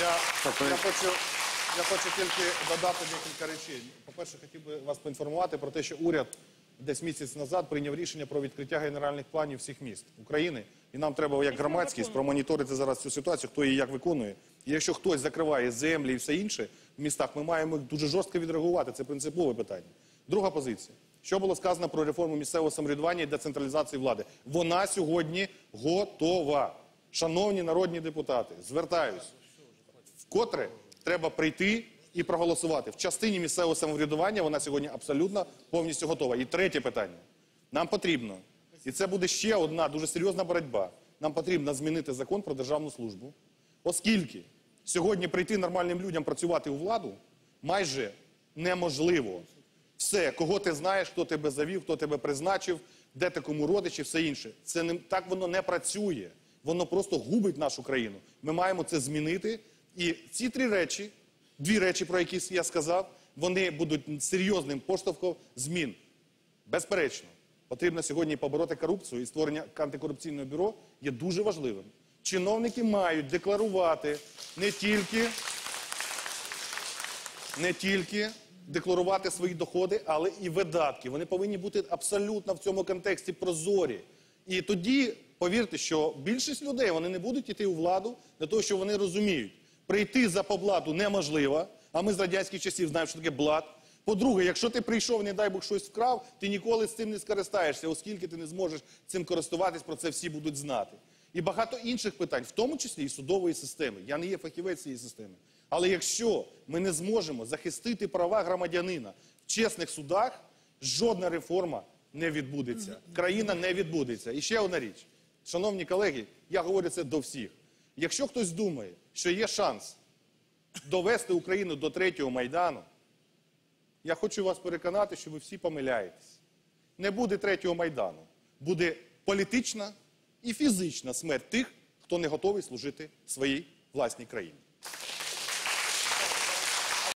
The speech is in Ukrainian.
Я, Так, я, хочу, я хочу тільки додати декілька речей. По-перше, хотів би вас поінформувати про те, що уряд десь місяць назад прийняв рішення про відкриття генеральних планів всіх міст України. І нам треба, як громадськість, промоніторити зараз цю ситуацію, хто її як виконує. І якщо хтось закриває землі і все інше в містах, ми маємо дуже жорстко відреагувати. Це принципове питання. Друга позиція. Що було сказано про реформу місцевого самоврядування і децентралізації влади? Вона сьогодні готова. Шановні народні депутати, звертаюсь вкотре треба прийти і проголосувати. В частині місцевого самоврядування вона сьогодні абсолютно повністю готова. І третє питання. Нам потрібно, і це буде ще одна дуже серйозна боротьба. Нам потрібно змінити закон про державну службу, оскільки сьогодні прийти нормальним людям працювати у владу майже неможливо. Все, кого ти знаєш, хто тебе завів, хто тебе призначив, де ти кому родич і все інше. Це не так воно не працює. Воно просто губить нашу країну. Ми маємо це змінити. І ці три речі, дві речі, про які я сказав, вони будуть серйозним поштовхом змін. Безперечно, потрібно сьогодні побороти корупцію і створення антикорупційного бюро є дуже важливим. Чиновники мають декларувати не тільки не тільки декларувати свої доходи, але і видатки. Вони повинні бути абсолютно в цьому контексті прозорі. І тоді, повірте, що більшість людей вони не будуть йти у владу для того, що вони розуміють, прийти за побладу неможливо, а ми з радянських часів знаємо, що таке блат. По-друге, якщо ти прийшов, не дай Бог щось вкрав, ти ніколи з цим не скористаєшся, оскільки ти не зможеш цим користуватись, про це всі будуть знати. І багато інших питань, в тому числі і судової системи. Я не є фахівець цієї системи. Але якщо ми не зможемо захистити права громадянина в чесних судах, жодна реформа не відбудеться. Країна не відбудеться. І ще одна річ. Шановні колеги, я говорю це до всіх. Якщо хтось думає, що є шанс довести Україну до третього майдану, я хочу вас переконати, що ви всі помиляєтесь. Не буде третього майдану. Буде політична і фізична смерть тих, хто не готовий служити своїй власній країні.